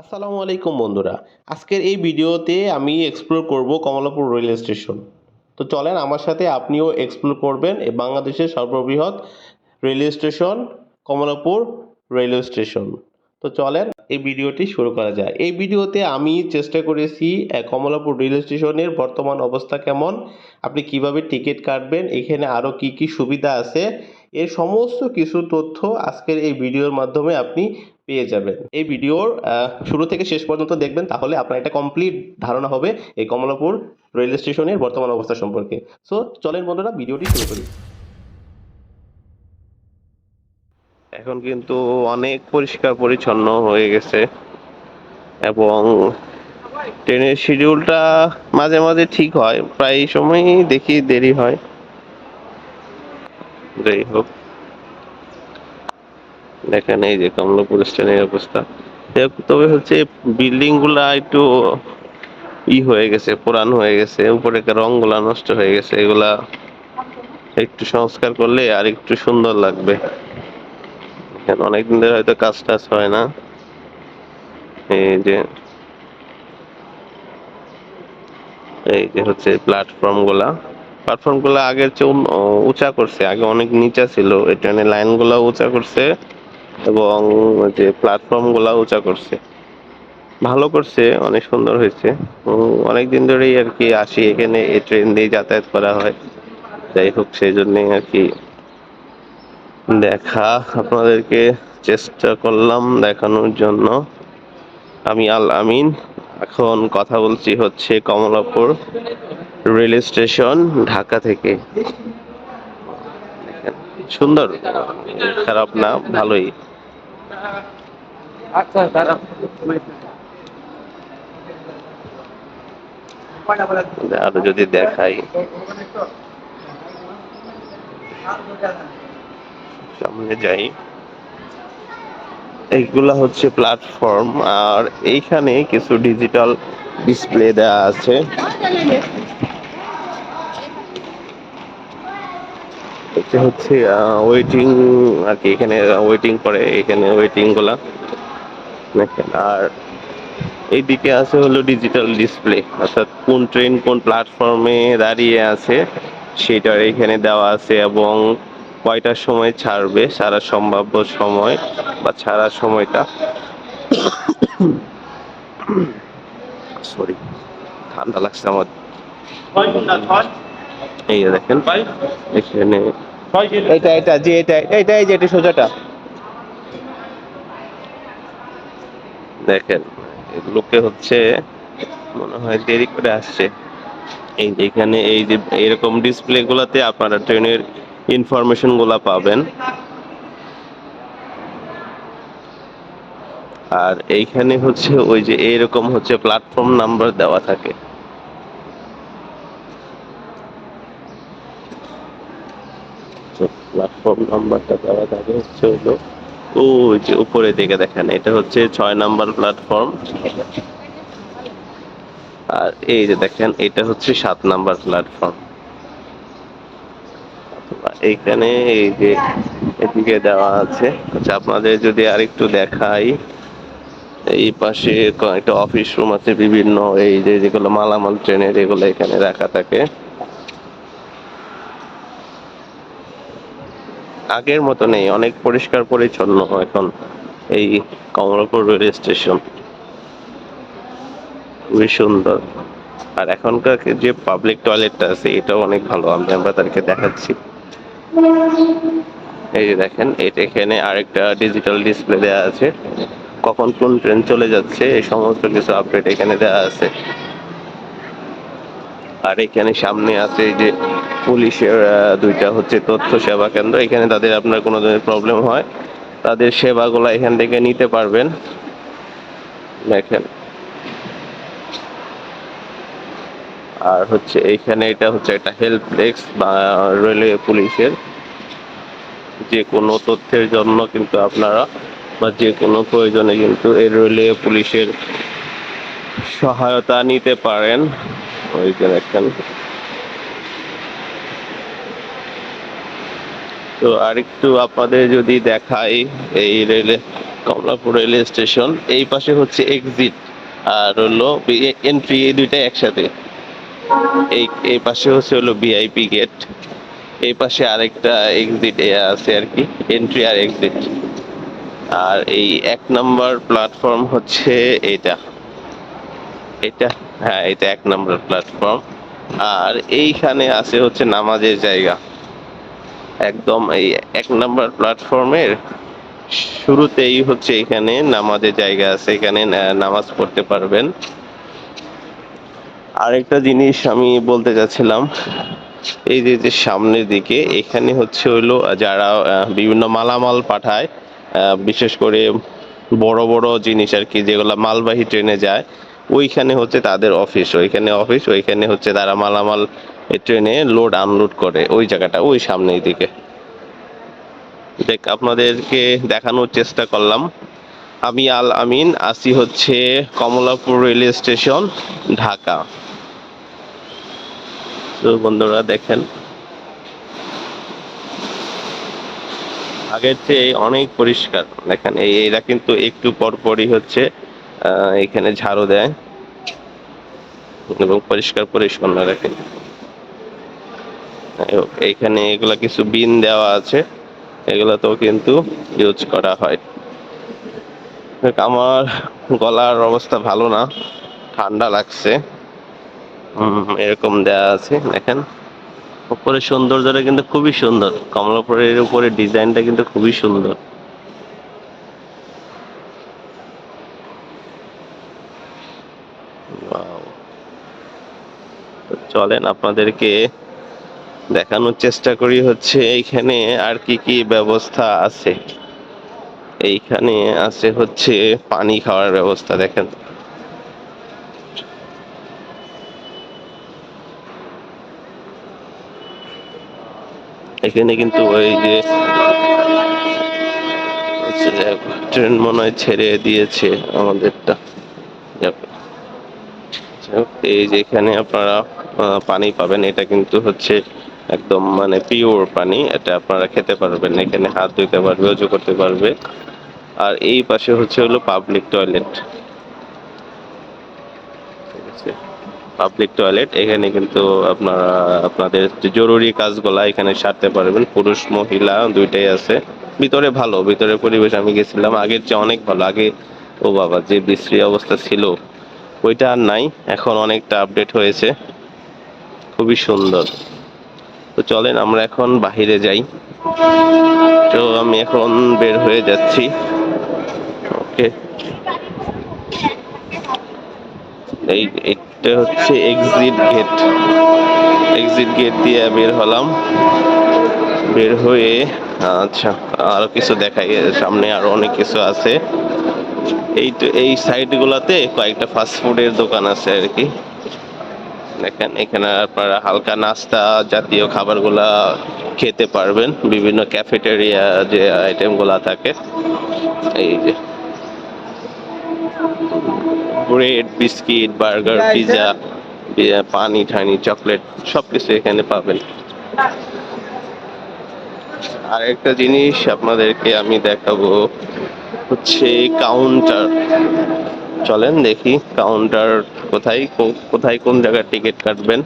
আসসালামু আলাইকুম বন্ধুরা। আজকের এই ভিডিওতে আমি এক্সপ্লোর করব কমলাপুর রেল স্টেশন তো চলেন আমার সাথে আপনিও এক্সপ্লোর করবেন বাংলাদেশের সর্ববৃহৎ railway station Kamalapur railway station তো চলেন এই ভিডিওটি শুরু করা যায়। এই ভিডিওতে আমি চেষ্টা করেছি কমলাপুর রেল স্টেশনের বর্তমান অবস্থা কেমন, আপনি কীভাবে টিকিট কাটবেন, এখানে আরও কি কি সুবিধা আছে, এর সমস্ত কিছু তথ্য আজকের এই ভিডিওর মাধ্যমে আপনি পেয়ে যাবেন। এই ভিডিওর শুরু থেকে শেষ পর্যন্ত দেখবেন, তাহলে আপনার একটা কমপ্লিট ধারণা হবে এই কমলাপুর রেল স্টেশনের বর্তমান অবস্থা সম্পর্কে। সো চলেন বন্ধুরা, ভিডিওটি শুরু করি। এখন কিন্তু অনেক পরিষ্কার পরিচ্ছন্ন হয়ে গেছে এবং ট্রেনের শিডিউলটা মাঝে মাঝে ঠিক হয়, প্রায় সময়ই দেখি দেরি হয়। যাই হোক। দেখেন এই যে কমলাপুর স্টেশনের অবস্থা। তবে হচ্ছে বিল্ডিংগুলা একটু ই হয়ে গেছে, পুরান হয়ে গেছে, উপরে রংগুলা নষ্ট হয়ে গেছে, এগুলা একটু সংস্কার করলে আর একটু সুন্দর লাগবে। অনেকদিন ধরে হয়তো কাজ টাজ হয় না। এই যে এই যে হচ্ছে প্ল্যাটফর্মগুলা প্ল্যাটফর্মগুলা আগের চেয়ে উঁচা করছে, আগে অনেক নিচা ছিল ট্রেনের লাইনগুলা উঁচা করছে। এবং যে প্ল্যাটফর্মগুলা উঁচা করছে। ভালো করছে, অনেক সুন্দর হয়েছে। অনেক দিন ধরেই আর কি আসি এখানে এই ট্রেন দিয়ে যাতায়াত করা হয়। যাই হোক, সেই জন্যে আর কি দেখা আপনাদেরকে চেষ্টা করলাম দেখানোর জন্য। আমি আল আমিন। এখন কথা বলছি হচ্ছে কমলাপুর রেল স্টেশন, ঢাকা থেকে। সুন্দর। খারাপ না, ভালোই। আচ্ছা দাঁড়া আরও যদি দেখাই সামনে যাই। এইগুলা হচ্ছে প্ল্যাটফর্ম আর এইখানে কিছু ডিজিটাল ডিসপ্লে দেওয়া আছে। এটা হচ্ছে ওয়েটিং আর কি, এখানে ওয়েটিং করে, এখানে ওয়েটিংগুলা। দেখেন, আর এইদিকে আছে হলো ডিজিটাল ডিসপ্লে অর্থাৎ কোন ট্রেন কোন প্ল্যাটফর্মে দাঁড়িয়ে আছে সেটা এখানে দেওয়া আছে এবং কয়টার সময় ছাড়বে, সারা সম্ভাব্য সময় বা ছাড়ার সময়টা। সরি ঠান্ডা লাগছে আমার। এই দেখেন এখানে এটা এটা যে এটা এটা এই যে এটা সোজাটা। দেখেন এগুলোকে হচ্ছে মনে হয় দেরি করে আসছে। এই যে এখানে এই যে এরকম ডিসপ্লে গুলাতে আপনারা ট্রেনের ইনফরমেশনগুলা পাবেন। আর এইখানে হচ্ছে ওই যে এইরকম হচ্ছে প্ল্যাটফর্ম নাম্বার দেওয়া থাকে। প্ল্যাটফর্ম নাম্বারটা দেওয়া থাকে হচ্ছে হলো ওই যে উপরে দিকে দেখেন, এটা হচ্ছে ছয় নাম্বার প্ল্যাটফর্ম আর এই যে দেখেন, এটা হচ্ছে সাত নাম্বার প্ল্যাটফর্ম এইখানে এই যে এদিকে দেওয়া আছে। আচ্ছা আপনাদের যদি আরেকটু দেখাই, এই পাশে কয়েকটা অফিস রুম আছে, বিভিন্ন এই যে যেগুলো মালামাল ট্রেনের, এগুলো এখানে রাখা থাকে। আগের মতো নেই, অনেক পরিষ্কার পরিচ্ছন্ন এখন এই কমলাপুর রেল স্টেশন। খুবই সুন্দর। আর এখনকার যে পাবলিক টয়লেটটা আছে, এটাও অনেক ভালো। আমি আমরা তাদেরকে দেখাচ্ছি। এই যে দেখেন, এটা এখানে আরেকটা ডিজিটাল ডিসপ্লে দেওয়া আছে। কখন কোন ট্রেন চলে যাচ্ছে, এই সমস্ত কিছু আপডেট এখানে দেওয়া আছে। আর এখানে সামনে আছে যে পুলিশের দুইটা হচ্ছে তথ্য সেবা কেন্দ্র। এখানে তাদের আপনার কোনো ধরনের প্রবলেম হয়, তাদের সেবাগুলো এখান থেকে নিতে পারবেন। দেখেন। আর হচ্ছে এইখানে এটা হচ্ছে একটা হেল্প ডেস্ক বা রেলওয়ে পুলিশের। যে কোনো তথ্যের জন্য কিন্তু আপনারা, বা যে কোনো প্রয়োজনে কিন্তু এই রেলওয়ে পুলিশের সহায়তা নিতে পারেন। ওই যে তো আরেকটু আপনাদের যদি দেখাই এই রেলে, কমলাপুর স্টেশন, এই পাশে হচ্ছে এক্সিট আর হলো এন্ট্রি এই দুইটাই একসাথে। এই এই পাশে হচ্ছে হলো গেট এই পাশে আরেকটা এক্সিট আছে আর কি এন্ট্রি আর এক্সিট আর এই এক নাম্বার প্ল্যাটফর্ম হচ্ছে এটা। এটা। হ্যাঁ এটা এক নাম্বার প্ল্যাটফর্ম আর এইখানে আছে হচ্ছে নামাজের জায়গা। একদম এই এক নাম্বার প্ল্যাটফর্মের শুরুতেই হচ্ছে এখানে নামাজের জায়গা আছে, এখানে নামাজ পড়তে পারবেন। আরেকটা জিনিস আমি বলতে চাচ্ছিলাম, এই যে যে সামনের দিকে, এখানে হচ্ছে হলো যারা বিভিন্ন মালামাল পাঠায় বিশেষ করে বড় বড় জিনিস আর কি, যেগুলো মালবাহী ট্রেনে যায় ওইখানে হচ্ছে তাদের অফিস ওইখানে অফিস ওইখানে হচ্ছে তারা মালামাল ট্রেনে লোড আনলোড করে ওই জায়গাটা, ওই সামনের দিকে। দেখ, আপনাদেরকে দেখানোর চেষ্টা করলাম। আমি আল আমিন, আসি হচ্ছে কমলাপুর রেলওয়ে স্টেশন ঢাকা। তো বন্ধুরা দেখেন, আগের চেয়ে অনেক পরিষ্কার। দেখেন, এই এরা কিন্তু একটু পরপরই হচ্ছে এখানে ঝাড়ু দেয় এবং পরিষ্কার পরিচ্ছন্ন রাখে। এইখানে এগুলা কিছু বিন দেওয়া আছে, এগুলাতেও কিন্তু ইউজ করা হয়। আমার গলার অবস্থা ভালো না, ঠান্ডা লাগছে। এরকম দেওয়া আছে, দেখেন। উপরে সৌন্দর্যটা কিন্তু খুবই সুন্দর, কমলাপুরের উপরে ডিজাইনটা কিন্তু খুবই সুন্দর। চলেন, আপনাদেরকে দেখানোর চেষ্টা করি হচ্ছে এইখানে আর কি কি ব্যবস্থা আছে। এইখানে আছে হচ্ছে পানি খাওয়ার ব্যবস্থা, দেখেন। এখানে কিন্তু ওই যে ট্রেন মনে হয় ছেড়ে দিয়েছে আমাদেরটা। এই যে এখানে আপনারা পানি পাবেন, এটা কিন্তু হচ্ছে একদম মানে পিওর পানি, এটা আপনারা খেতে পারবেন। এখানে হাত ধুতে পারবে, উজু করতে পারবে। আর এই পাশে হচ্ছে হলো পাবলিক টয়লেট ঠিক আছে? পাবলিক টয়লেট এখানে কিন্তু আপনারা, আপনাদের জরুরি কাজগুলা এখানে সারতে পারবেন। পুরুষ, মহিলা দুইটাই আছে। ভিতরে ভালো, ভিতরে পরিবেশ আমি গেছিলাম। আগের চেয়ে অনেক ভালো। আগে, ও বাবা, যে বিশ্রী অবস্থা ছিল ওইটা আর নাই, এখন অনেকটা আপডেট হয়েছে। খুবই সুন্দর। তো চলেন আমরা এখন বাহিরে যাই। তো আমি এখন বের হয়ে যাচ্ছি। ওকে। এই, এটা হচ্ছে এক্সিট গেট এক্সিট গেট দিয়ে বের হলাম। বের হয়ে আচ্ছা আরও কিছু দেখাই, সামনে আরও অনেক কিছু আছে। এই তো এই সাইড গুলাতে কয়েকটা ফাস্ট ফুডের দোকান আছে আর কি। দেখেন এখানে আপনারা হালকা নাস্তা জাতীয় খাবারগুলা খেতে পারবেন। বিভিন্ন ক্যাফেটেরিয়া যে আইটেমগুলা থাকে এই যে। ব্রেড বিস্কিট বার্গার পিজা পানি ঠানি চকলেট সবকিছু এখানে পাবেন। আর একটা জিনিস আপনাদেরকে আমি দেখাবো। হচ্ছে কাউন্টার চলেন দেখি কাউন্টার কোথায় কোথায় কোন জায়গায় টিকিট কাটবেন।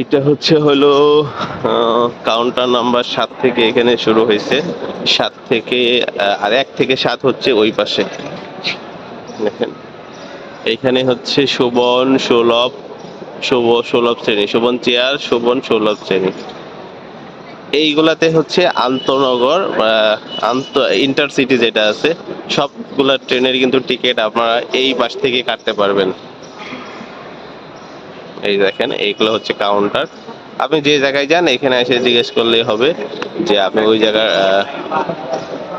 এটা হচ্ছে হলো কাউন্টার নাম্বার সাত থেকে এখানে শুরু হয়েছে। সাত থেকে আর এক থেকে সাত হচ্ছে ওই পাশে। দেখেন, এখানে হচ্ছে শোভন সৌলভ শুভ সৌলভ শ্রেণি শোভন চেয়ার শোভন সৌলভ শ্রেণি। এইগুলাতে হচ্ছে আন্তনগর আন্ত ইন্টারসিটি যেটা আছে, সবগুলা ট্রেনের কিন্তু টিকিট আপনারা এই পাশ থেকে কাটতে পারবেন। এই দেখেন, এইগুলো হচ্ছে কাউন্টার আপনি যে জায়গায় যান, এখানে এসে জিজ্ঞেস করলেই হবে যে আপনি ওই জায়গার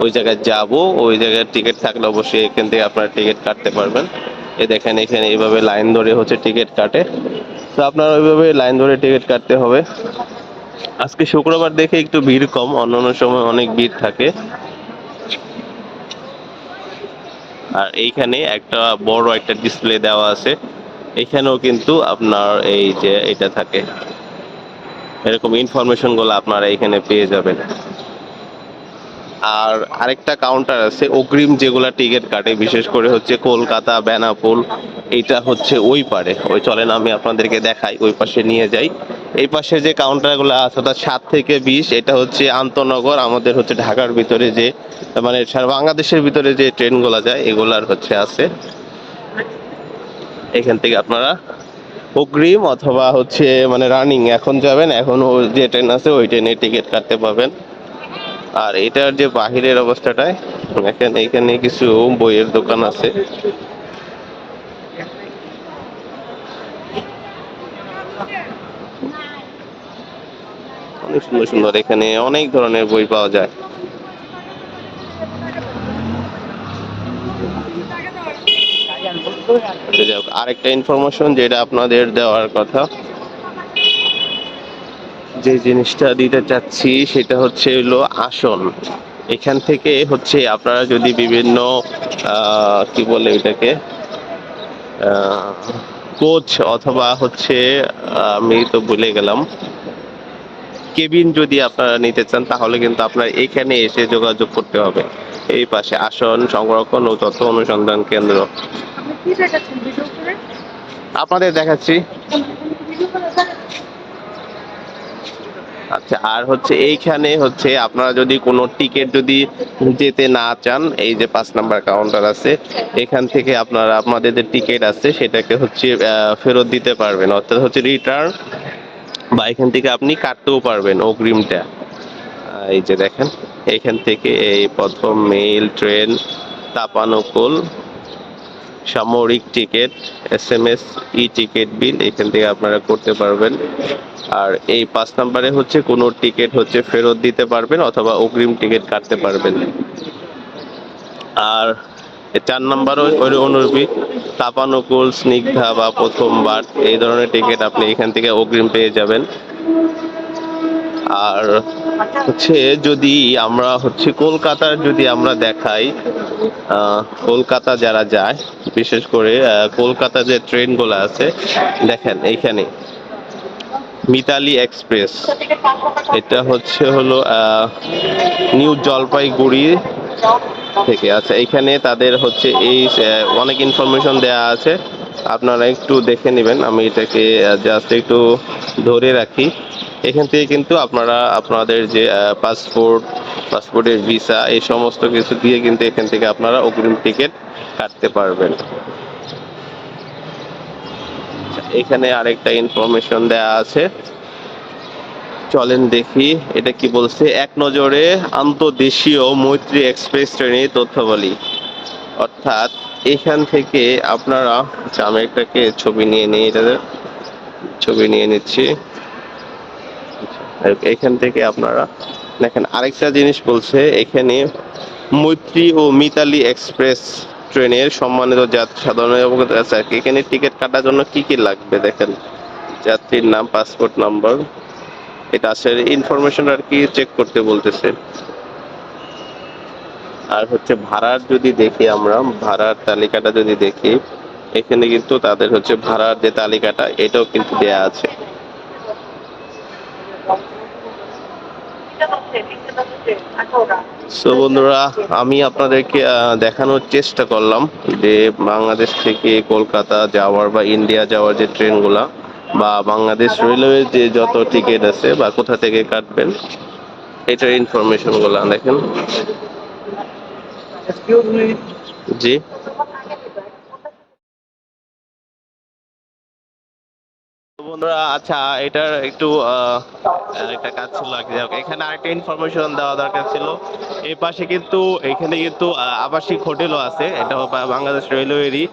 ওই জায়গায় যাব, ওই জায়গায় টিকিট থাকলে অবশ্যই এখান থেকে আপনারা টিকিট কাটতে পারবেন। এ দেখেন, এখানে এইভাবে লাইন ধরে হচ্ছে টিকিট কাটে। তো আপনার ওইভাবে লাইন ধরে টিকিট কাটতে হবে। আজকে শুক্রবার দেখে একটু ভিড় কম, অন্যান্য সময় অনেক ভিড় থাকে। আর এইখানে একটা বড় একটা ডিসপ্লে দেওয়া আছে। এখানেও কিন্তু আপনার এই যে এটা থাকে। এরকম ইনফরমেশনগুলো আপনারা এখানে পেয়ে যাবেন। আর আরেকটা কাউন্টার আছে, অগ্রিম যেগুলা টিকিট কাটে, বিশেষ করে হচ্ছে কলকাতা, বেনাপুল এটা হচ্ছে ওই পারে। ওই চলেন আমি আপনাদেরকে দেখাই, ওই পাশে নিয়ে যাই। এই পাশে যে কাউন্টারগুলো আছে, অর্থাৎ সাত থেকে বিশ, এটা হচ্ছে আন্তনগর, আমাদের হচ্ছে ঢাকার ভিতরে যে মানে বাংলাদেশের ভিতরে যে ট্রেনগুলো যায়, এগুলার হচ্ছে আছে। এখান থেকে আপনারা অগ্রিম অথবা হচ্ছে মানে রানিং এখন যাবেন, এখন যে ট্রেন আছে, ওই ট্রেনে টিকিট কাটতে পাবেন আর এটার যে বাহিরের অবস্থাটায় এখানে এখানে কিছু বইয়ের দোকান আছে। অনেক সুন্দর সুন্দর এখানে অনেক ধরনের বই পাওয়া যায়। আরেকটা ইনফরমেশন যেটা আপনাদের দেওয়ার কথা। যে জিনিসটা দিতে চাচ্ছি সেটা হচ্ছে হলো আসন। এখান থেকে হচ্ছে আপনারা যদি বিভিন্ন কি বলে এটাকে কোচ অথবা হচ্ছে আমি তো ভুলে গেলাম। কেবিন যদি আপনারা নিতে চান, তাহলে কিন্তু আপনার এখানে এসে যোগাযোগ করতে হবে। এই পাশে আসন, সংরক্ষণ ও তথ্য অনুসন্ধান কেন্দ্র। আপনাদের দেখাচ্ছি। আচ্ছা আর হচ্ছে এইখানে হচ্ছে আপনারা যদি কোনো টিকিট যদি যেতে না চান, এই যে পাঁচ নাম্বার কাউন্টার আছে, এখান থেকে আপনারা, আপনাদের যে টিকিট আছে, সেটাকে হচ্ছে ফেরত দিতে পারবেন। অর্থাৎ হচ্ছে রিটার্ন বা এখান থেকে আপনি কাটতেও পারবেন অগ্রিমটা। এই যে দেখেন, এখান থেকে এই প্রথম মেইল ট্রেন তাপানুকুল, সামরিক ticket S M S E ticket bill এখান থেকে আপনারা করতে পারবেন। আর এই পাঁচ নাম্বারে হচ্ছে কোনো টিকিট হচ্ছে ফেরত দিতে পারবেন অথবা অগ্রিম টিকিট কাটতে পারবেন। আর চার নাম্বারও ওই অনুরূপী তাপানুকুল স্নিগ্ধা বা প্রথমবার এই ধরনের টিকিট আপনি এখান থেকে অগ্রিম পেয়ে যাবেন। আর হচ্ছে যদি আমরা হচ্ছে কলকাতার যদি আমরা দেখাই কলকাতা যারা যায়, বিশেষ করে কলকাতা যে ট্রেনগুলো আছে, দেখেন এইখানে, মিতালি এক্সপ্রেস। এটা হচ্ছে হলো নিউ জলপাইগুড়ি থেকে। আচ্ছা এখানে তাদের হচ্ছে এই অনেক ইনফরমেশন দেয়া আছে। আপনারা একটু দেখে নেবেন। আমি এটাকে জাস্ট একটু ধরে রাখি। এখান থেকে কিন্তু আপনারা আপনাদের যে পাসপোর্ট পাসপোর্টের ভিসা এই সমস্ত কিছু দিয়ে কিন্তু এখান থেকে আপনারা অগ্রিম টিকিট কাটতে পারবেন। আচ্ছা, এখানে আরেকটা ইনফরমেশন দেয়া আছে। চলেন দেখি এটা কি বলছে? এক নজরে আন্তর্দেশীয় মৈত্রী এক্সপ্রেস ট্রেনের তথ্যাবলী। অর্থাৎ এখান থেকে আপনারা আমি একটাকে ছবি নিয়ে নিই এটাতে ছবি নিয়ে নিচ্ছি। আচ্ছা, এখান থেকে আপনারা দেখেন আরেকটা জিনিস বলছে এখানে মৈত্রী ও মিতালি এক্সপ্রেস ট্রেনের সম্মানিত যাত্রী কি। এখানে টিকিট কাটার জন্য কি কি লাগবে দেখেন? যাত্রীর নাম পাসপোর্ট নাম্বার। এটা আসলে ইনফরমেশন আর কি চেক করতে বলতেছে। আর হচ্ছে ভাড়ার যদি দেখি আমরা, ভাড়ার তালিকাটা যদি দেখি, এখানে কিন্তু তাদের হচ্ছে ভাড়ার যে তালিকাটা, এটাও কিন্তু দেয়া আছে। সো বন্ধুরা, আমি আপনাদেরকে দেখানোর চেষ্টা করলাম যে বাংলাদেশ থেকে কলকাতা যাওয়ার বা ইন্ডিয়া যাওয়ার যে ট্রেনগুলা বা বাংলাদেশ রেলওয়ে যে যত টিকিট আছে বা কোথা থেকে কাটবেন, এটার ইনফরমেশনগুলা দেখেন। জি। বন্ধুরা আচ্ছা এটার একটু একটা কাজ ছিল এখানে আরেকটা ইনফরমেশন দেওয়া দরকার ছিল। এই পাশে কিন্তু, এখানে কিন্তু আবাসিক হোটেলও আছে। এটা বাংলাদেশ রেলওয়েরই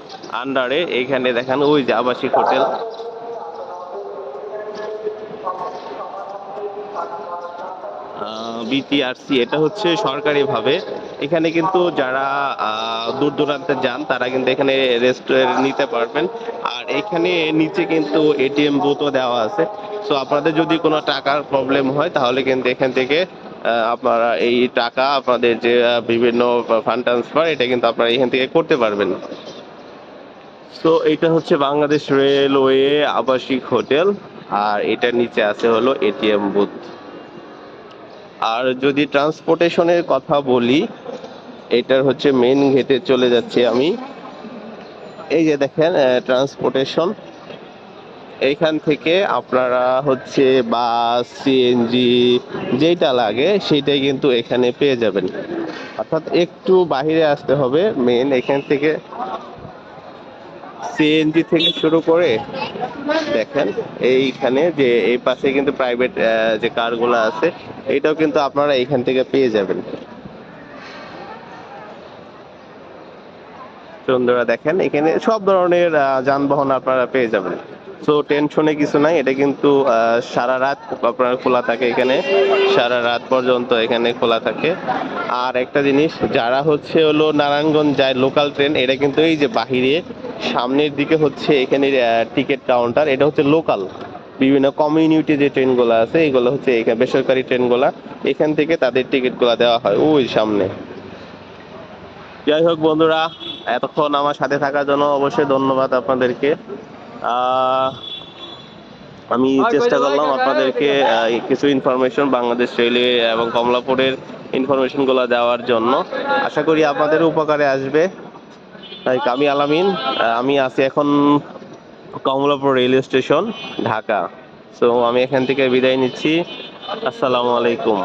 আন্ডারে এখানে দেখেন, ওই যে আবাসিক হোটেল বিটিআরসি এটা হচ্ছে সরকারিভাবে। এখানে কিন্তু যারা দূর দূরান্তে যান, তারা কিন্তু এখানে রেস্টুরেন্ট নিতে পারবেন। আর এখানে নিচে কিন্তু এটিএম বুথও দেওয়া আছে। সো আপনাদের যদি কোনো টাকার প্রবলেম হয়, তাহলে কিন্তু এখান থেকে আপনারা এই টাকা, আপনাদের যে বিভিন্ন ফান্ড ট্রান্সফার এটা কিন্তু আপনারা এখান থেকে করতে পারবেন। সো এটা হচ্ছে বাংলাদেশ রেলওয়ে আবাসিক হোটেল। আর এটার নিচে আছে হলো এটিএম বুথ। আর যদি ট্রান্সপোর্টেশনের কথা বলি, এটার হচ্ছে মেন গেটে চলে যাচ্ছি আমি। এই যে দেখেন ট্রান্সপোর্টেশন। এইখান থেকে আপনারা হচ্ছে বাস সিএনজি যেটা লাগে সেটাই কিন্তু এখানে পেয়ে যাবেন। অর্থাৎ একটু বাইরে আসতে হবে মেন এখান থেকে সিএনজি থেকে শুরু করে, দেখেন, এইখানে যে, এই পাশে কিন্তু প্রাইভেট যে কারগুলো আছে, এটাও কিন্তু আপনারা এইখান থেকে পেয়ে যাবেন। বন্ধুরা দেখেন, এখানে সব ধরনের যানবাহন আপনারা পেয়ে যাবেন। তো টেনশনে কিছু নাই। এটা কিন্তু সারা রাত আপনার খোলা থাকে এখানে। সারা রাত পর্যন্ত এখানে খোলা থাকে। আর একটা জিনিস, যারা হচ্ছে হলো নারায়ণগঞ্জ যায় লোকাল ট্রেন এটা কিন্তু এই যে বাহিরে, সামনের দিকে হচ্ছে এখানে টিকিট কাউন্টার এটা হচ্ছে লোকাল বিভিন্ন কমিউনিটি যে ট্রেনগুলো আছে, এগুলো হচ্ছে এখানে বেসরকারি ট্রেনগুলা এখান থেকে তাদের টিকিটগুলো দেওয়া হয় ওই সামনে। যাই হোক বন্ধুরা, এতক্ষণ আমার সাথে থাকার জন্য অবশ্যই ধন্যবাদ আপনাদেরকে। আমি চেষ্টা করলাম আপনাদেরকে কিছু ইনফরমেশন বাংলাদেশ রেলওয়ে এবং কমলাপুরের ইনফরমেশনগুলো দেওয়ার জন্য। আশা করি আপনাদের উপকারে আসবে। তাই আমি আলামিন আমি আছি এখন Kamalapur railway station Dhaka. So আমি এখান থেকে বিদায় নিচ্ছি। আসসালামু আলাইকুম।